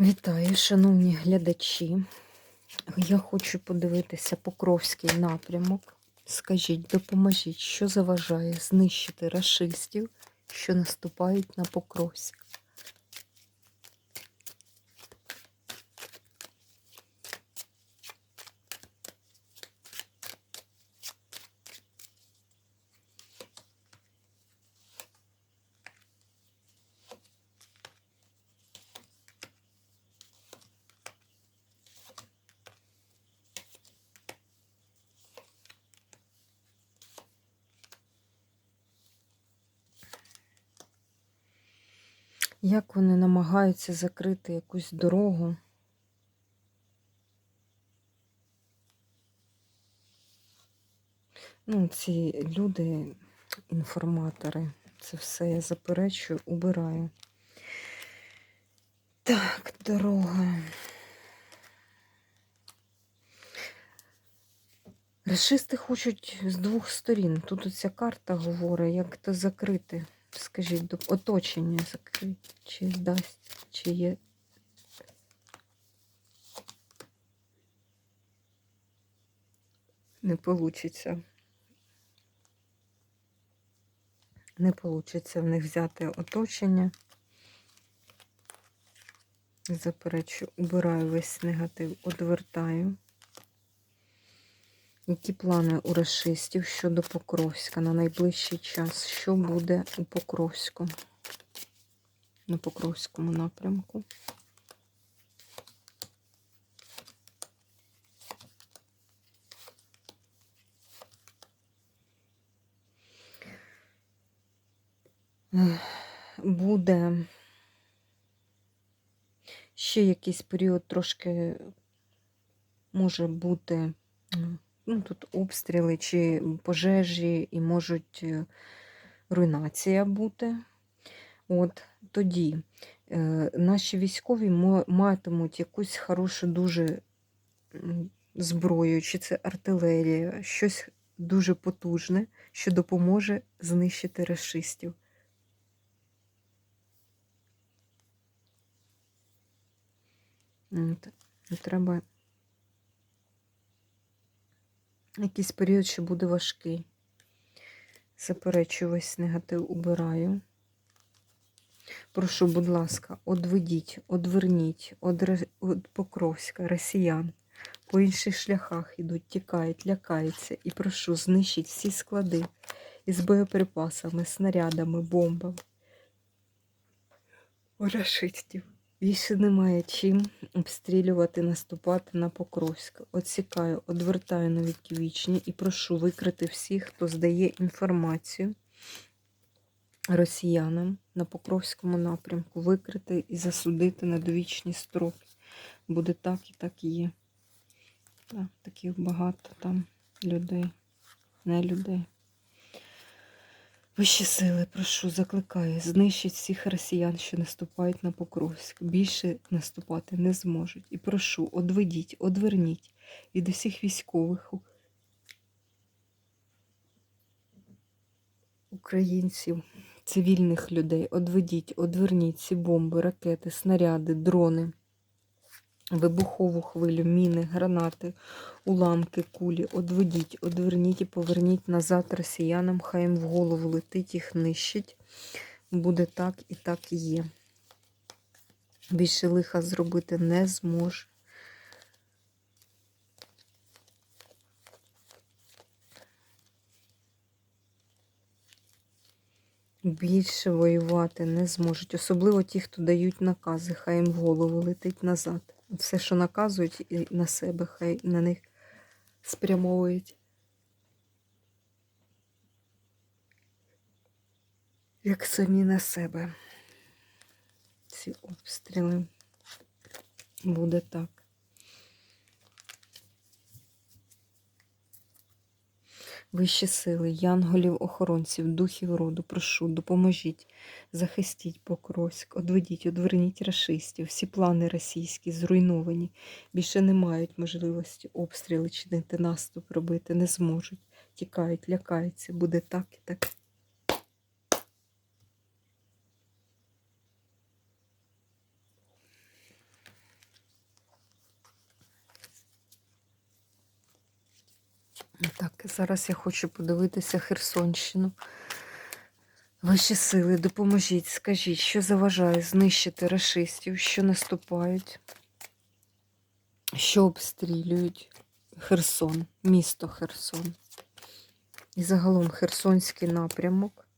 Вітаю, шановні глядачі. Я хочу подивитися Покровський напрямок. Скажіть, допоможіть, що заважає знищити рашистів, що наступають на Покровськ. Як вони намагаються закрити якусь дорогу? Ну, ці люди, інформатори, це все я заперечую, убираю. Так, дорога. Расисти хочуть з двох сторін. Тут оця карта говорить, як це закрити. Скажіть, оточення закрити, чи дасть, чи є. Не получиться. Не получиться в них взяти оточення. Заперечу, убираю весь негатив, одвертаю. Які плани у расистів щодо Покровська на найближчий час? Що буде у Покровську? На Покровському напрямку? Буде ще якийсь період трошки може бути. Ну, тут обстріли чи пожежі, і можуть е, руйнація бути. От тоді е, наші військові матимуть якусь хорошу дуже зброю, чи це артилерія, щось дуже потужне, що допоможе знищити расистів. Треба якийсь період, що буде важкий. Заперечую весь негатив убираю. Прошу, будь ласка, одведіть, одверніть од, Покровська, росіян. По інших шляхах ідуть, тікають, лякаються. І прошу, знищіть всі склади із боєприпасами, снарядами, бомбами. Рашистів. Більше немає чим обстрілювати, наступати на Покровськ. Отсікаю, одвертаю на вічні і прошу викрити всіх, хто здає інформацію росіянам на Покровському напрямку, викрити і засудити на довічні строки. Буде так і так і є. Так, таких багато там людей, не людей. Вищі сили, прошу, закликаю, знищить всіх росіян, що наступають на Покровськ. Більше наступати не зможуть. І прошу, одведіть, одверніть від усіх військових українців, цивільних людей. Одведіть, одверніть ці бомби, ракети, снаряди, дрони, вибухову хвилю, міни, гранати, уламки, кулі. Одведіть, одверніть і поверніть назад росіянам, хай їм в голову летить, їх нищить. Буде так і так і є. Більше лиха зробити не зможе. Більше воювати не зможуть. Особливо ті, хто дають накази, хай їм в голову летить назад. Все, що наказують і на себе, хай на них спрямовують. Як самі на себе. Ці обстріли. Буде так. Вищі сили, янголів, охоронців, духів роду, прошу, допоможіть, захистіть Покровськ, одведіть, одверніть рашистів. Всі плани російські зруйновані. Більше не мають можливості обстріли чинити, наступ робити, не зможуть. Тікають, лякаються. Буде так і так. Так, зараз я хочу подивитися Херсонщину. Ваші сили, допоможіть, скажіть, що заважає знищити рашистів, що наступають, що обстрілюють Херсон, місто Херсон. І загалом Херсонський напрямок,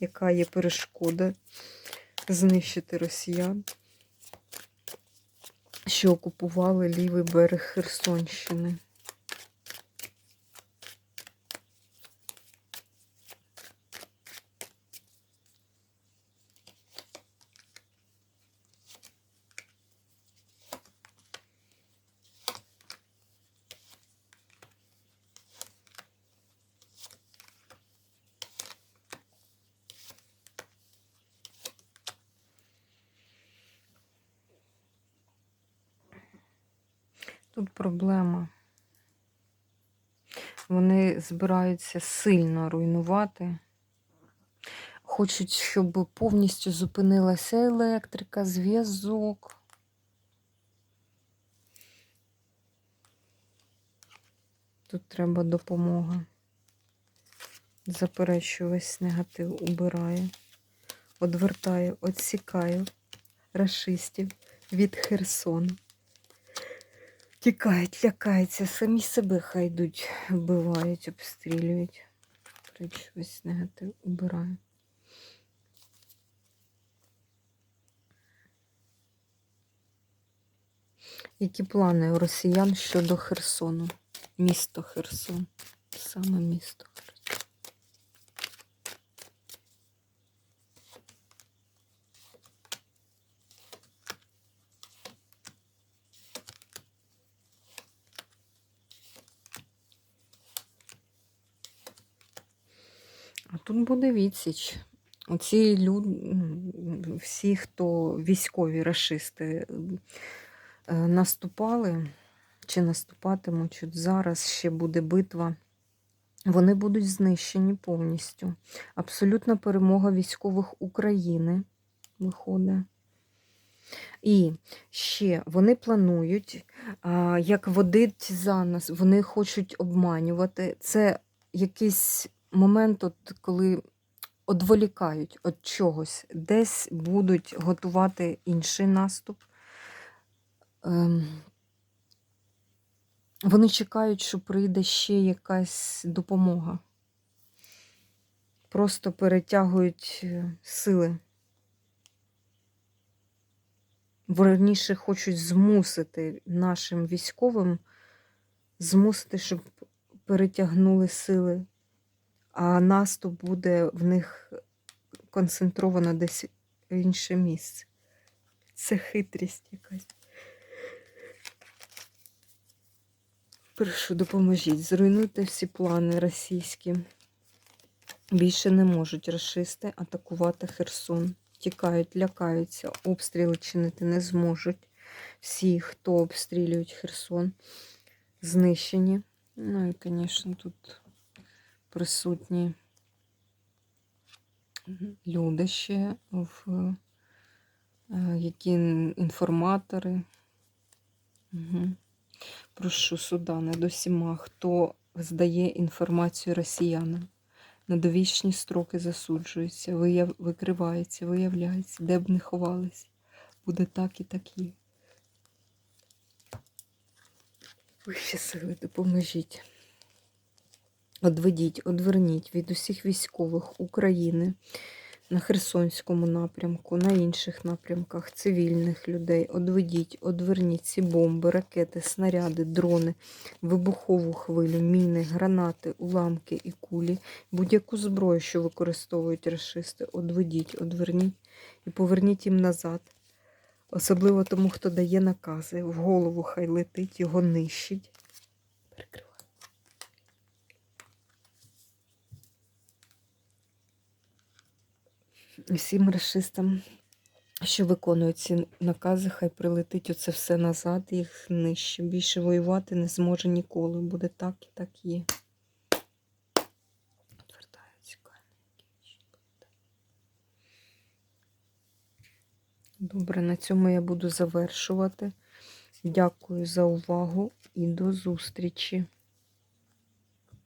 яка є перешкода знищити росіян, що окупували лівий берег Херсонщини. Тут проблема. Вони збираються сильно руйнувати. Хочуть, щоб повністю зупинилася електрика, зв'язок. Тут треба допомога. Заперечую весь негатив, убираю, одвертаю, відсікаю рашистів від Херсону. Тікають, лякаються, самі себе хай йдуть, вбивають, обстрілюють. Весь негатив убираю. Які плани у росіян щодо Херсону? Місто Херсон. Саме місто Херсон. А тут буде відсіч. Оці люди, всі, хто військові рашисти е, наступали чи наступатимуть, зараз ще буде битва. Вони будуть знищені повністю. Абсолютна перемога військових України виходить. І ще вони планують, як водить за нас, вони хочуть обманювати. Це якийсь момент, от, коли одволікають від чогось, десь будуть готувати інший наступ. Ем, вони чекають, що прийде ще якась допомога. Просто перетягують е, сили. Верніше хочуть змусити нашим військовим, змусити, щоб перетягнули сили, а наступ буде в них концентровано десь в інше місце. Це хитрість якась. Прошу, допоможіть, зруйнуйте всі плани російські. Більше не можуть расисти атакувати Херсон. Тікають, лякаються, обстріли чинити не зможуть. Всі, хто обстрілюють Херсон, знищені. Ну і, звісно, тут присутні люди ще, в, е, які інформатори. Угу. Прошу суда над усіма, хто здає інформацію росіянам. На довічні строки засуджуються, вияв... викривається, виявляється, де б не ховались. Буде так і так є. Вищі сили, допоможіть. Одведіть, одверніть від усіх військових України на Херсонському напрямку, на інших напрямках цивільних людей. Одведіть, одверніть ці бомби, ракети, снаряди, дрони, вибухову хвилю, міни, гранати, уламки і кулі, будь-яку зброю, що використовують расисти, одведіть, одверніть і поверніть їм назад. Особливо тому, хто дає накази, в голову хай летить, його нищить. Всім расистам, що виконують ці накази, хай прилетить оце все назад, їх нижче. Більше воювати не зможе ніколи. Буде так і так є. Отвертаються Добре, на цьому я буду завершувати. Дякую за увагу і до зустрічі!